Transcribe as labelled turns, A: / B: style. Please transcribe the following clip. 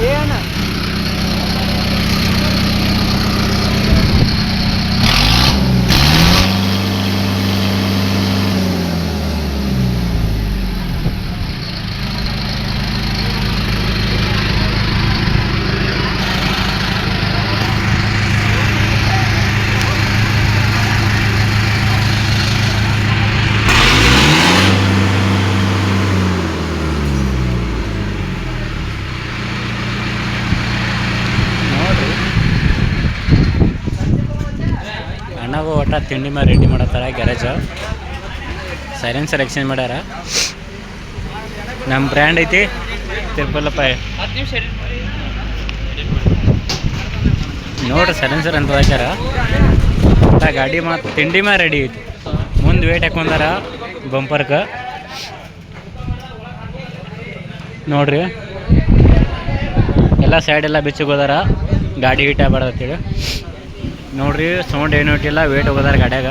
A: Yeah. ಅಣ್ಣಗೂ ಒಟ್ಟ ತಿಂಡಿ ಮೇಲೆ ರೆಡಿ ಮಾಡತ್ತಾರ ಗ್ಯಾರೇಜ್. ಸೈಲೆನ್ಸರ್ ಎಕ್ಸ್ಚೇಂಜ್ ಮಾಡ್ಯಾರ. ನಮ್ಮ ಬ್ರ್ಯಾಂಡ್ ಐತಿ ತಿರುಪಲ್ಲಪ್ಪ ನೋಡ್ರಿ ಸೈಲೆನ್ಸರ್ ಅಂತ ಹಾಕ್ಯಾರ. ಒಟ್ಟ ಗಾಡಿ ಮಾತು ತಿಂಡಿ ಮೇಲೆ ರೆಡಿ ಐತಿ. ಮುಂದೆ ವೇಟ್ ಹಾಕೊಂಡಾರ ಬಂಪರ್ಕ ನೋಡ್ರಿ. ಎಲ್ಲ ಸೈಡೆಲ್ಲ ಬಿಚ್ಚಿಗೆ ಹೋದಾರ. ಗಾಡಿ ಹೀಟ್ ಆಗ್ಬಾರ್ದು ಅಂತೇಳಿ. ನೋಡ್ರಿ ಸೌಂಡ್ ಏನು ಇಟ್ಟಿಲ್ಲ ವೇಟ್ ಹೋಗೋದಾರ ಗಾಡ್ಯಾಗ.